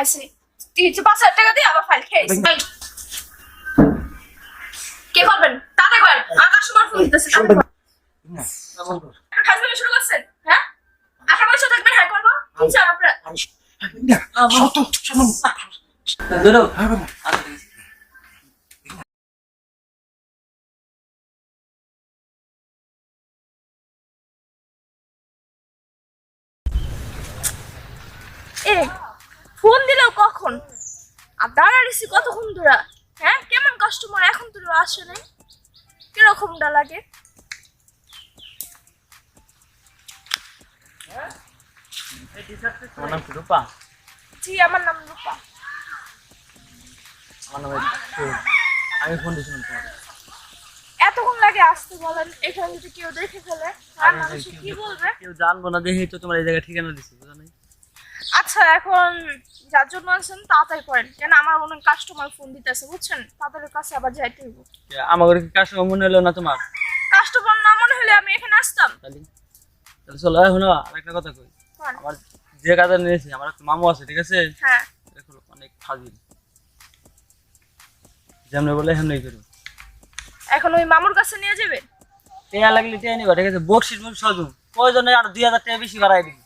আইসি তিন পাঁচ হাজার টাকা দিয়ে আবার ফাইল খেয়ে আইছি। এই। কে করবেন তাতে করেন আমার কাস্টমার ফোন দিতেছে। ফাইজলামি শুরু করছেন হ্যাঁ আঠারো বছর থাকবেন হ্যাঁ করব কি চান আপনার ধরো এ ফোন দিলেও কখন? আর দাঁড়াইছি কতক্ষণ ধরে? হ্যাঁ কেমন কাস্টমার এখন তো আসে নাই। কিরকমটা লাগে? আমার নাম রূপা? জি আমার নাম রূপা। আমার নাম আমি ফোন দিয়েছিলাম তোমাকে। এতক্ষণ লাগে আসতে বলেন এখানে যদি কেউ দেখে ফেলে আর মানুষ কি বলবে? কেউ জানব না দেখেই তো তোমার এই জায়গায় ঠিকানা দিছি বুঝো নাই? আচ্ছা এখন যার জন্য আছেন তাড়াতাড়ি করেন। কেন আমার অনেক কাস্টমার ফোন দিতেছে বুঝছেন? তাদের কাছে আবার যাইতে হইব। আমাকে কি কাস্টমার মনে হলো না তোমার? কাস্টমার না মনে হলে আমি এখানে আসতাম। তাহলে তাহলে চলো এখন আরেকটা কথা কই। আমার যে কাজে নিয়েছি আমার একটা মামু আছে ঠিক আছে? হ্যাঁ। দেখো অনেক ফাজিল। যেমনি বলে হেমনি করো এখন ওই মামুর কাছে নিয়ে যাবে? টেয়া লাগলে টেয়া নিবা ঠিক আছে? বকশিস মুখ সজু প্রয়োজনে আর দুই হাজার টাকা বেশি বাড়াই দিবি।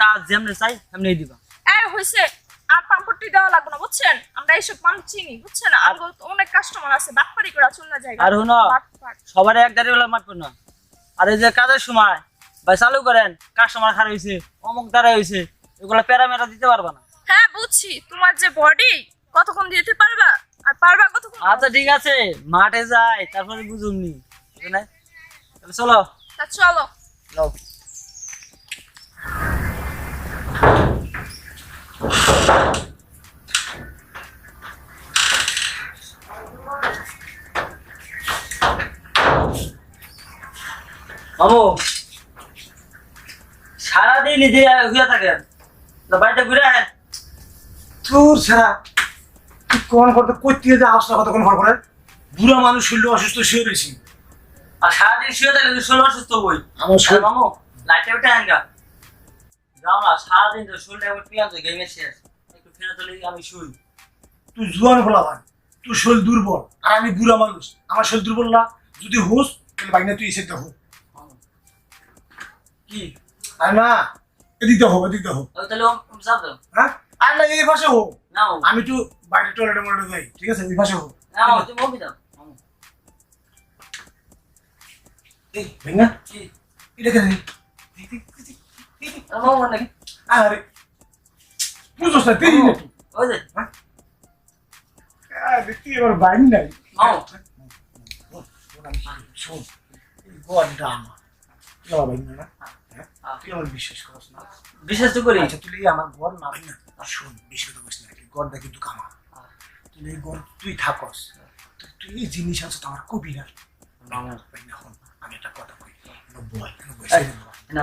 কাজ যেমনি চাই সেমনি দিবা। এই হয়েছে আর পাম্পটি দেওয়া লাগবে না বুঝছেন? আমরা এইসব পাম্প চিনি বুঝছেন? আর অনেক কাস্টমার আছে বাটপারি করে চলে যায়। আর হুনো সবার এক গাড়ি হলে না আর এই যে কাজের সময় ভাই চালু করেন কাস্টমার খারাপ হয়েছে অমুক দ্বারা হয়েছে এগুলো প্যারামেরা দিতে পারবা না। হ্যাঁ বুঝছি। তোমার যে বডি কতক্ষণ দিতে পারবা? আর পারবা কতক্ষণ? আচ্ছা ঠিক আছে মাঠে যাই তারপরে বুঝুমনি চলো। চলো। সারাদিন নিজে ঘুরে থাকেন। বাড়িতে ঘুরে আহেন। তোর ছাড়া তুই কোন করতে করতে যে আসলে কতক্ষণ পর করে বুড়া মানুষ অসুস্থ শুয়ে রয়েছি। আর সারাদিন শুয়ে থাকলে অসুস্থ বই আমার আরে শরীর মামু লাইটে উঠে আনগা যাও না সারাদিন তো শরীরটা একবার হয়ে গেমে শেষ। একটু ফেরা চলে আমি শুই। তুই জোয়ান ফলা ভাই তুই শরীর দুর্বল আর আমি বুড়া মানুষ। আমার শরীর দুর্বল না যদি হোস তাহলে বাইনা তুই এসে দেখো। কি? আর না এদিকে হোক এদিকে তাহলে চাপ হ্যাঁ? আর না এই পাশে হোক। না আমি তো বাইরে টয়লেটে যাই ঠিক আছে? এই পাশে হোক। না তুমি মুভি দাও এই ভাইনা কি? এটা কেন আরে মামু আরে বুঝোস না তুই ওই যে আরে তুই এবার বাইন নাই মামু শোন এই গড়টা আমার বাইন না হ্যাঁ? হ্যাঁ। তুই আমার বিশ্বাস করস না বিশ্বাস তো করি আচ্ছা তুই আমার ঘর না না শোন বেশি কথা বলিস না ঘরটা কিন্তু কামা তুই এই ঘর তুই থাকস তুই- এই জিনিস আছে তো আমার কবি না আমি একটা কথা কই নব্বই নব্বই না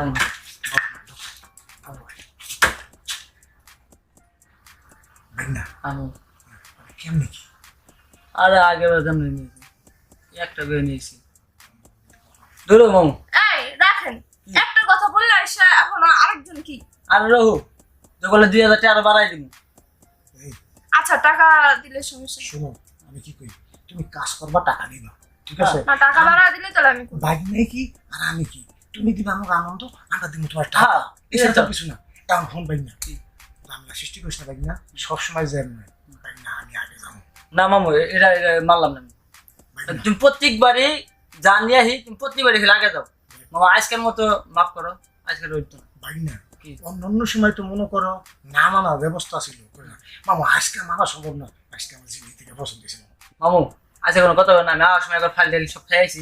কেমনি কি? আরে আগে বার যেমন নিয়েছি একটা বের নিয়েছি। ধরো মামু। এই রাখেন। একটা কথা বললে এসে এখন আরেকজন কি? আর রহু তো বলে দুই হাজার টাকা বাড়াই দিব। আচ্ছা টাকা দিলে সমস্যা। শোনো আমি কি কই তুমি কাজ করবা টাকা দিবা ঠিক আছে? না টাকা বাড়া দিলে তাহলে আমি ভাই নাই কি? আর আমি কি? তুমি দিবা আমাকে আনন্দ আমরা দিব তোমার টাকা। হ্যাঁ, এসব তো তো। কিছু না। এখন ফোন পাই না। মামলা সৃষ্টি করিস না না সবসময় যাই না আমি আগে যাব। না মামু এটা এটা মানলাম না তুমি প্রত্যেকবারই জান নিয়ে আসি তুমি প্রত্যেকবারই আগে যাও। মামা আজকের মতো মাফ করো আজকের রইতো না ভাই না। কি? অন্য অন্য সময় তো মনে করো না মানার ব্যবস্থা ছিল। মামা আজকে মানা সম্ভব না। আজকে আমার জিনিস থেকে পছন্দ হয়েছে মামা। আজকে কোনো কথা না। আমি আওয়ার সময় একবার ফাইল টাইল সব খাইছি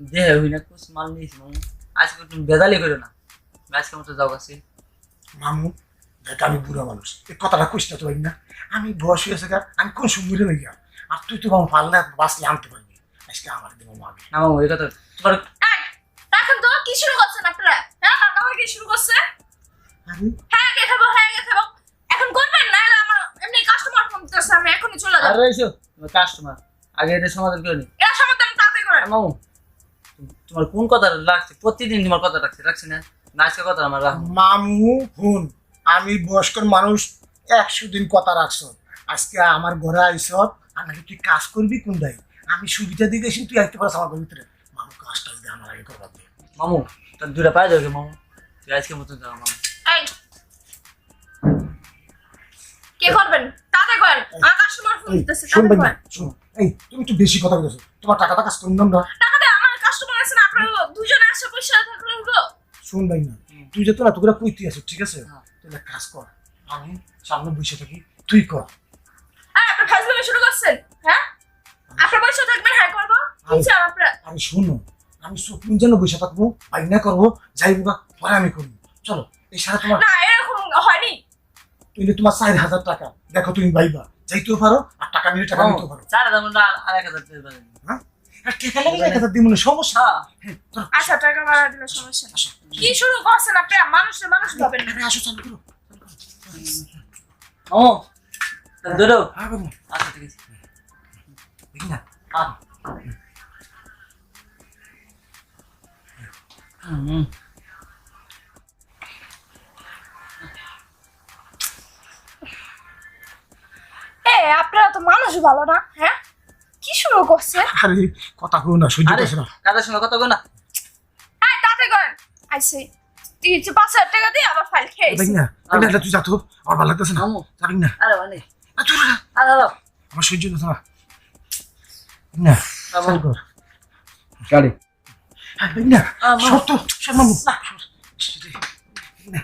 দেহে হই না কুছ মাল নিয়েছি মামু। আজকে তুমি বেজালি করো না। আমি আজকের মতো যাও কাছে। মামু দেখ আমি বুড়া মানুষ। এই কথাটা কইস না তো ভাই না? আমি বয়স হয়েছে গা আমি কোন সময় মরে গিয়া আর তুই তো মামা পারলে বাঁচলে আনতে পারবি। আজকে আমার দেবো মামি না মামু এই কথা তোমার রাখেন তো কি শুরু করছেন আপনারা হ্যাঁ আমার কি শুরু করছে? আমি? হ্যাঁ গে খাব হ্যাঁ গে খাব। এখন করবেন? না আমার এমনি কাস্টমার ফোন দিতেছে আমি এখনই চলে আর যাব রয়েছো কাস্টমার আগে এটা সমাধান করে নি। এর সমাধান তাড়াতাড়ি করেন। মামু তোমার কোন কথা রাখছে প্রতিদিন তোমার কথা রাখছে রাখছি না? না আজকে কথা আমার মামু হুন আমি বয়স্ক মানুষ একশো দিন কথা রাখছ। আজকে আমার ঘরে আইস আমি তুই কাজ করবি কোন দায় আমি সুবিধা দিয়ে গেছি তুই আসতে পারছ আমার ভিতরে। মামু কাজটা যদি আমার আগে করবার দে মামু তোর দুটা পায়ে যাবে মামু। তুই আজকে মতো যাও মামু। কে করবেন? তাতে করেন আমার কাস্টমার ফোন দিতেছে তাতে করেন এই তুমি একটু বেশি কথা বলেছ তোমার টাকাটা কাজ না টাকা দে আমার কাস্টমার আছে না আপনার দুজনে আসে পয়সা থাকলে হলো শোন ভাই না তুই যে তোরা তোরা কইতে আছো ঠিক আছে? এক কাজ কর। আমি সামনে বসে থাকি। তুই কর। এই আপনি ফাজলামি শুরু করছেন? হ্যাঁ? আপনার পয়সা থাকবেন হ্যাঁ করব আমি শুনো। আমি সুপ্রিম যেন বসে থাকব ভাই না করব যাই বা পরে আমি করব চলো এই সারা তোমার না এরকম হয়নি। তুই তোমার চার হাজার টাকা। দেখো তুমি ভাইবা যাইতেও পারো আর টাকা নিলে টাকা নিতেও পারো। চার হাজার আর- এক হাজার হ্যাঁ? টাকা লাগলে এক হাজার দিব না সমস্যা? হ্যাঁ। হ্যাঁ আচ্ছা টাকা বাড়া দিলে সমস্যা কি শুরু করছেন আপনি মানুষের মানুষ ভাবেন না। আসো চালু করো মামু তোর দুটো হ্যাঁ আচ্ছা ঠিক আছে। দেখি না। হুম। আপনারা তো মানুষ ভালো না হ্যাঁ? শুরু করছে আরে কথা কো না সহ্য করছে না। কাদের সঙ্গে কথা কই না। এই তাতে করেন আইসে তুই হচ্ছে পাঁচ হাজার টাকা দিয়ে আবার ফাইল খেয়ে দেখি না এই না, তুই যা তো আমার ভালো লাগতেছে না। যাবি না। আরে মানে। না, তুই যা। আরে দাও আমার সহ্য হচ্ছে না। না মামু। কর। গাড়ি। হ্যাঁ দেখি না সর মামু। না। না।